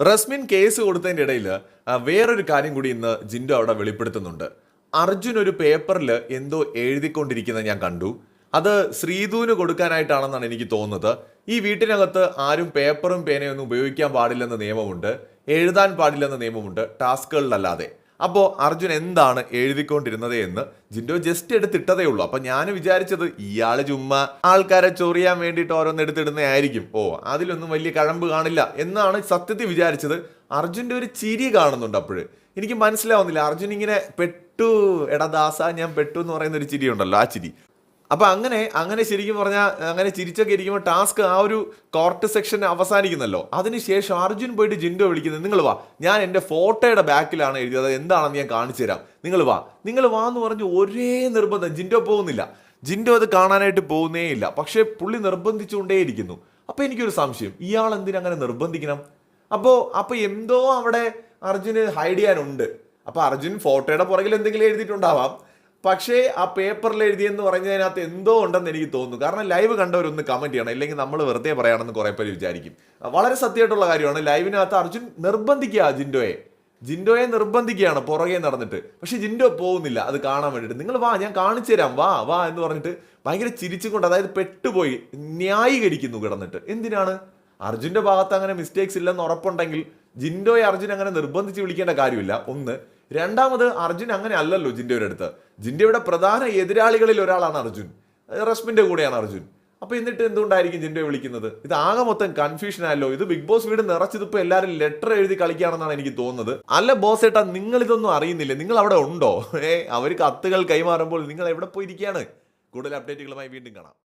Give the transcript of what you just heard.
Resmin case കൊടുത്തതിന്റെ ഇടയിൽ വേറൊരു കാര്യം കൂടി ഇന്ന് ജിൻഡോ അവിടെ വെളിപ്പെടുത്തുന്നുണ്ട്. അർജുൻ ഒരു പേപ്പറിൽ എന്തോ എഴുതിക്കൊണ്ടിരിക്കുന്നത് ഞാൻ കണ്ടു. അത് ശ്രീധുവിന് കൊടുക്കാനായിട്ടാണെന്നാണ് എനിക്ക് തോന്നുന്നത്. ഈ വീട്ടിനകത്ത് ആരും പേപ്പറും പേനയും ഒന്നും ഉപയോഗിക്കാൻ പാടില്ലെന്ന നിയമമുണ്ട്. എഴുതാൻ പാടില്ലെന്ന നിയമമുണ്ട്. ടാസ്കുകളിലല്ലാതെ. അപ്പോൾ അർജുൻ എന്താണ് എഴുതിക്കൊണ്ടിരുന്നത് എന്ന് ജിൻഡോ ജസ്റ്റ് എടുത്തിട്ടതേ ഉള്ളൂ. അപ്പം ഞാൻ വിചാരിച്ചത് ഇയാൾ ചുമ്മാ ആൾക്കാരെ ചൊറിയാൻ വേണ്ടിയിട്ട് ഓരോന്ന് എടുത്തിടുന്നതായിരിക്കും. ഓ അതിലൊന്നും വലിയ കഴമ്പ് കാണില്ല എന്നാണ് സത്യത്തിൽ വിചാരിച്ചത്. അർജുന്റെ ഒരു ചിരി കാണുന്നുണ്ട് അപ്പോഴ്. എനിക്ക് മനസ്സിലാവുന്നില്ല. അർജുൻ ഇങ്ങനെ പെട്ടു. എടാ ദാസ ഞാൻ പെട്ടു എന്ന് പറയുന്ന ഒരു ചിരി ഉണ്ടല്ലോ ആ ചിരി. അപ്പൊ അങ്ങനെ അങ്ങനെ ശരിക്കും പറഞ്ഞാൽ അങ്ങനെ ചിരിച്ചൊക്കെ ഇരിക്കുമ്പോൾ ടാസ്ക് ആ ഒരു കോർട്ട് സെക്ഷൻ അവസാനിക്കുന്നല്ലോ. അതിനുശേഷം അർജുൻ പോയിട്ട് ജിൻഡോ വിളിക്കുന്നത് നിങ്ങൾ വാ ഞാൻ എന്റെ ഫോട്ടോയുടെ ബാക്കിലാണ് എഴുതിയത് എന്താണെന്ന് ഞാൻ കാണിച്ചു തരാം. നിങ്ങൾ വാ നിങ്ങൾ വാ എന്ന് പറഞ്ഞ് ഒരേ നിർബന്ധം ജിൻഡോ പോകുന്നില്ല. ജിൻഡോ അത് കാണാനായിട്ട് പോകുന്നേ ഇല്ല. പക്ഷേ പുള്ളി നിർബന്ധിച്ചുകൊണ്ടേയിരിക്കുന്നു അപ്പം എനിക്കൊരു സംശയം ഇയാൾ എന്തിനങ്ങനെ നിർബന്ധിക്കണം? അപ്പോൾ അപ്പോൾ എന്തോ അവിടെ അർജുന് ഹൈഡ് ചെയ്യാനുണ്ട്. അപ്പോൾ അർജുൻ ഫോട്ടോയുടെ പുറകിൽ എന്തെങ്കിലും എഴുതിയിട്ടുണ്ടാവാം. പക്ഷേ ആ പേപ്പറിൽ എഴുതിയെന്ന് പറഞ്ഞതിനകത്ത് എന്തോ ഉണ്ടെന്ന് എനിക്ക് തോന്നുന്നു. കാരണം ലൈവ് കണ്ടവരൊന്ന് കമന്റ് ചെയ്യണം. ഇല്ലെങ്കിൽ നമ്മൾ വെറുതെ പറയുകയാണെന്ന് കുറേ പേര് വിചാരിക്കും. വളരെ സത്യമായിട്ടുള്ള കാര്യമാണ്. ലൈവിനകത്ത് അർജുൻ നിർബന്ധിക്കുക ജിൻഡോയെ. ജിൻഡോയെ നിർബന്ധിക്കുകയാണ് പുറകെ നടന്നിട്ട്. പക്ഷേ ജിൻഡോ പോകുന്നില്ല. അത് കാണാൻ വേണ്ടിയിട്ട്. നിങ്ങൾ വാ ഞാൻ കാണിച്ചു തരാം. വാ വാ എന്ന് പറഞ്ഞിട്ട് ഭയങ്കര ചിരിച്ചുകൊണ്ട് അതായത് പെട്ടുപോയി ന്യായീകരിക്കുന്നു കിടന്നിട്ട്. എന്തിനാണ്? അർജുന്റെ ഭാഗത്ത് അങ്ങനെ മിസ്റ്റേക്സ് ഇല്ലെന്ന് ഉറപ്പുണ്ടെങ്കിൽ ജിൻഡോയെ അർജുൻ അങ്ങനെ നിർബന്ധിച്ച് വിളിക്കേണ്ട കാര്യമില്ല. ഒന്ന് രണ്ടാമത് അർജുൻ അങ്ങനെ അല്ലല്ലോ ജിൻഡയുടെ അടുത്ത്. ജിൻഡയുടെ പ്രധാന എതിരാളികളിൽ ഒരാളാണ് അർജുൻ. റസ്മിന്റെ കൂടെയാണ് അർജുൻ. അപ്പോൾ എന്നിട്ട് എന്തുകൊണ്ടായിരിക്കും ജിൻഡയെ വിളിക്കുന്നത്? ഇത് ആകെ മൊത്തം കൺഫ്യൂഷൻ ആയല്ലോ. ഇത് ബിഗ് ബോസ് വീട് നിറച്ചതിപ്പോ എല്ലാവരും ലെറ്റർ എഴുതി കളിക്കുകയാണെന്നാണ് എനിക്ക് തോന്നുന്നത്. അല്ല ബോസ് ഏട്ടാ നിങ്ങൾ ഇതൊന്നും അറിയുന്നില്ലേ. നിങ്ങൾ അവിടെ ഉണ്ടോ? ഏ അവർ കത്തുകൾ കൈമാറുമ്പോൾ നിങ്ങൾ എവിടെ പോയിരിക്കുകയാണ്? കൂടുതൽ അപ്ഡേറ്റുകളുമായി വീണ്ടും കാണാം.